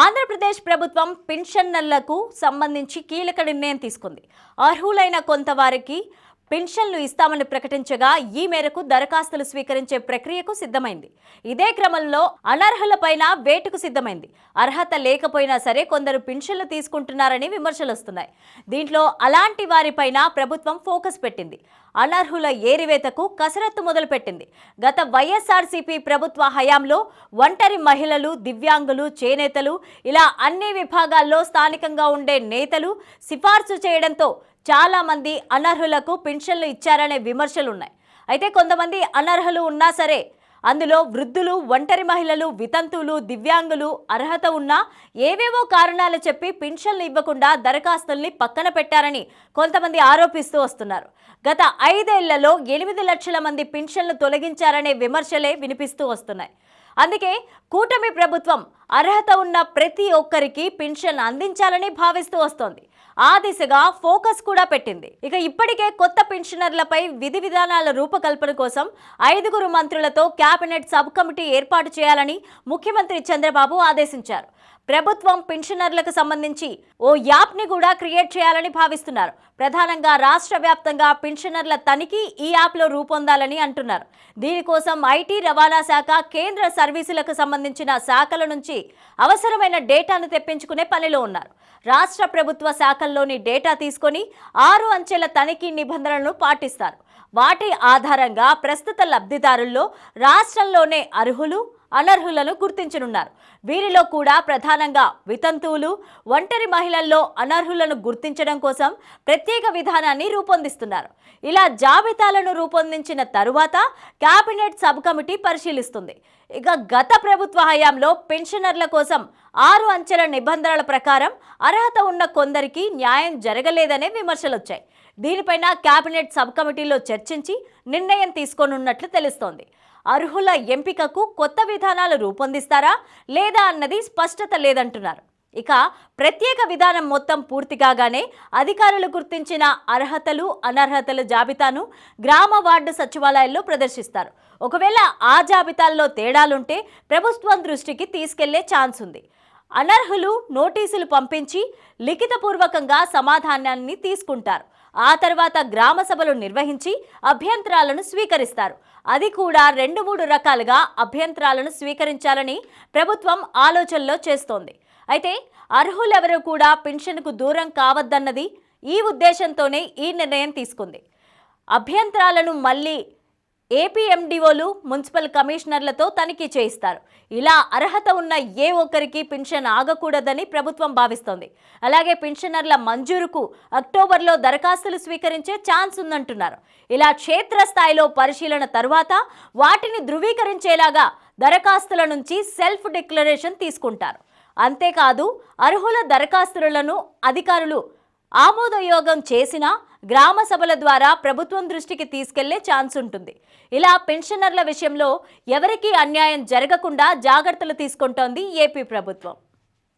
ఆంధ్రప్రదేశ్ ప్రభుత్వం పెన్షనర్లకు సంబంధించి కీలక నిర్ణయం తీసుకుంది. అర్హులైన కొంత వారికి పెన్షన్లు ఇస్తామని ప్రకటించగా ఈ మేరకు దరఖాస్తులు స్వీకరించే ప్రక్రియకు సిద్ధమైంది. ఇదే క్రమంలో అనర్హులపైన వేటుకు సిద్ధమైంది. అర్హత లేకపోయినా సరే కొందరు పెన్షన్లు తీసుకుంటున్నారని విమర్శలు వస్తున్నాయి. దీంట్లో అలాంటి వారిపైన ప్రభుత్వం ఫోకస్ పెట్టింది. అనర్హుల ఏరివేతకు కసరత్తు మొదలుపెట్టింది. గత వైఎస్ఆర్సీపీ ప్రభుత్వ హయాంలో ఒంటరి మహిళలు దివ్యాంగులు చేనేతలు ఇలా అన్ని విభాగాల్లో స్థానికంగా ఉండే నేతలు సిఫార్సు చేయడంతో చాలామంది అనర్హులకు పెన్షన్లు ఇచ్చారనే విమర్శలున్నాయి. అయితే కొంతమంది అనర్హులు ఉన్నా సరే అందులో వృద్ధులు ఒంటరి మహిళలు వితంతువులు దివ్యాంగులు అర్హత ఉన్నా ఏవేవో కారణాలు చెప్పి పెన్షన్లు ఇవ్వకుండా దరఖాస్తుల్ని పక్కన పెట్టారని కొంతమంది ఆరోపిస్తూ వస్తున్నారు. గత ఐదేళ్ళలో ఎనిమిది లక్షల మంది పెన్షన్లు తొలగించారనే విమర్శలే వినిపిస్తూ వస్తున్నాయి. అందుకే కూటమి ప్రభుత్వం అర్హత ఉన్న ప్రతి ఒక్కరికి పెన్షన్ అందించాలని భావిస్తూ వస్తోంది. ఆ దిశగా ఫోకస్ కూడా పెట్టింది. ఇక ఇప్పటికే కొత్త పెన్షనర్లపై విధి విధానాల రూపకల్పన కోసం ఐదుగురు మంత్రులతో కేబినెట్ సబ్ కమిటీ ఏర్పాటు చేయాలని ముఖ్యమంత్రి చంద్రబాబు ఆదేశించారు. ప్రభుత్వం పెన్షనర్లకు సంబంధించి ఓ యాప్ని కూడా క్రియేట్ చేయాలని భావిస్తున్నారు. ప్రధానంగా రాష్ట్ర వ్యాప్తంగా పెన్షనర్ల తనిఖీ ఈ యాప్లో రూపొందాలని అంటున్నారు. దీనికోసం ఐటీ రవాణా శాఖ కేంద్ర సర్వీసులకు సంబంధించిన శాఖల నుంచి అవసరమైన డేటాను తెప్పించుకునే పనిలో ఉన్నారు. రాష్ట్ర ప్రభుత్వ శాఖల్లోని డేటా తీసుకొని ఆరు అంచెల తనిఖీ నిబంధనలను పాటిస్తారు. వాటి ఆధారంగా ప్రస్తుత లబ్ధిదారుల్లో రాష్ట్రంలోనే అర్హులు అనర్హులను గుర్తించనున్నారు. వీరిలో కూడా ప్రధానంగా వితంతువులు ఒంటరి మహిళల్లో అనర్హులను గుర్తించడం కోసం ప్రత్యేక విధానాన్ని రూపొందిస్తున్నారు. ఇలా జాబితాలను రూపొందించిన తరువాత కేబినెట్ సబ్ కమిటీ పరిశీలిస్తుంది. ఇక గత ప్రభుత్వ హయాంలో పెన్షనర్ల కోసం ఆరు అంచెల నిబంధనల ప్రకారం అర్హత ఉన్న కొందరికి న్యాయం జరగలేదనే విమర్శలు వచ్చాయి దీనిపైన కేబినెట్ సబ్ కమిటీలో చర్చించి నిర్ణయం తీసుకోనున్నట్లు తెలుస్తోంది. అర్హుల ఎంపికకు కొత్త విధానాలు రూపొందిస్తారా లేదా అన్నది స్పష్టత లేదంటున్నారు. ఇక ప్రత్యేక విధానం మొత్తం పూర్తి కాగానే అధికారులు గుర్తించిన అర్హతలు అనర్హతల జాబితాను గ్రామ వార్డు సచివాలయాల్లో ప్రదర్శిస్తారు. ఒకవేళ ఆ జాబితాల్లో తేడాలుంటే ప్రభుత్వం దృష్టికి తీసుకెళ్ళే ఛాన్స్ ఉంది. అనర్హులు నోటీసులు పంపించి లిఖితపూర్వకంగా సమాధానాన్ని తీసుకుంటారు. ఆ తర్వాత గ్రామ సభలు నిర్వహించి అభ్యంతరాలను స్వీకరిస్తారు. అది కూడా రెండు మూడు రకాలుగా అభ్యంతరాలను స్వీకరించాలని ప్రభుత్వం ఆలోచనలో చేస్తోంది. అయితే అర్హులెవరూ కూడా పెన్షన్కు దూరం కావద్దన్నది ఈ ఉద్దేశంతోనే ఈ నిర్ణయం తీసుకుంది. అభ్యంతరాలను మళ్ళీ ఏపీఎండిఓలు మున్సిపల్ కమిషనర్లతో తనిఖీ చేయిస్తారు. ఇలా అర్హత ఉన్న ఏ ఒక్కరికి పెన్షన్ ఆగకూడదని ప్రభుత్వం భావిస్తోంది. అలాగే పెన్షనర్ల మంజూరుకు అక్టోబర్లో దరఖాస్తులు స్వీకరించే ఛాన్స్ ఉందంటున్నారు. ఇలా క్షేత్రస్థాయిలో పరిశీలన తరువాత వాటిని ధృవీకరించేలాగా దరఖాస్తుల నుంచి సెల్ఫ్ డిక్లరేషన్ తీసుకుంటారు. అంతేకాదు అర్హుల దరఖాస్తులను అధికారులు ఆమోదయోగం చేసినా గ్రామ సభల ద్వారా ప్రభుత్వం దృష్టికి తీసుకెళ్ళే ఛాన్స్ ఉంటుంది. ఇలా పెన్షనర్ల విషయంలో ఎవరికీ అన్యాయం జరగకుండా జాగ్రత్తలు తీసుకుంటోంది ఏపీ ప్రభుత్వం.